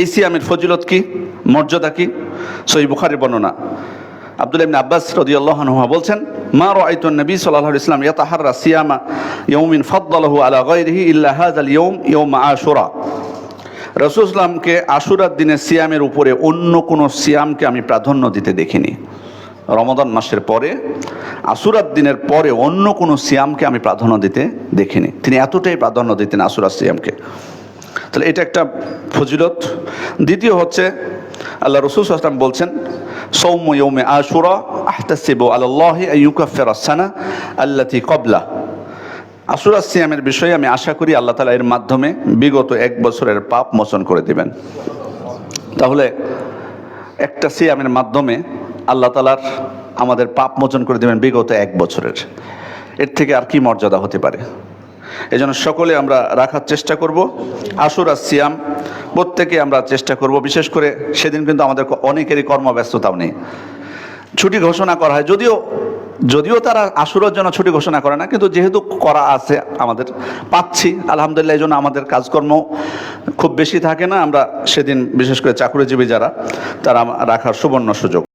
এই সিয়ামের ফজিলত কি? মর্যাদা কি? সই বুখারের বর্ণনা। আব্দুল ইবনে আব্বাস রাদিয়াল্লাহু আনহু বলছেন, মা রাআইতু নবী সাল্লাল্লাহু আলাইহি ওয়াসাল্লাম ইয়াতাহাররা সিয়ামা ইয়াউমিন ফাদ্দালাহু আলা গায়রিহি ইল্লা হাযাল ইয়াউম ইয়াউম আশুরা। রাসূল ইসলামকে আশুরার দিনে সিয়ামের উপরে অন্য কোনো সিয়ামকে আমি প্রাধান্য দিতে দেখিনি। রমাদান মাসের পরে, আশুরার দিনের পরে অন্য কোনো সিয়ামকে আমি প্রাধান্য দিতে দেখিনি। তিনি এতটাই প্রাধান্য দিতেন আশুরার সিয়ামকে। তাহলে এটা একটা ফজিলত। দ্বিতীয় হচ্ছে, আল্লাহ রসুল আসলাম বলছেন, সৌম ইয়ৌমে আশুরা আহতাসিবু আল্লাহ আইয়ুকাফের আসানা আল্লাতি কবলা আশুরা সিয়ামের বিষয়ে আমি আশা করি আল্লাহ তালা এর মাধ্যমে বিগত এক বছরের পাপ মোচন করে দিবেন। তাহলে একটা সিয়ামের মাধ্যমে আল্লাহ তালার আমাদের পাপ মোচন করে দেবেন বিগত এক বছরের। এর থেকে আর কি মর্যাদা হতে পারে? এই জন্য সকলে আমরা রাখার চেষ্টা করব। আর সিয়াম, প্রত্যেকে আমরা চেষ্টা করব। বিশেষ করে সেদিন কিন্তু আমাদের অনেকেরই কর্মব্যস্ততাও নেই। ছুটি ঘোষণা করা হয়। যদিও যদিও তারা আশুরার জন্য ছুটি ঘোষণা করে না, কিন্তু যেহেতু করা আছে আমাদের, পাচ্ছি। আলহামদুলিল্লাহ, এই জন্য আমাদের কাজকর্ম খুব বেশি থাকে না। আমরা সেদিন বিশেষ করে চাকুরিজীবী যারা, তারা রাখার সুবর্ণ সুযোগ।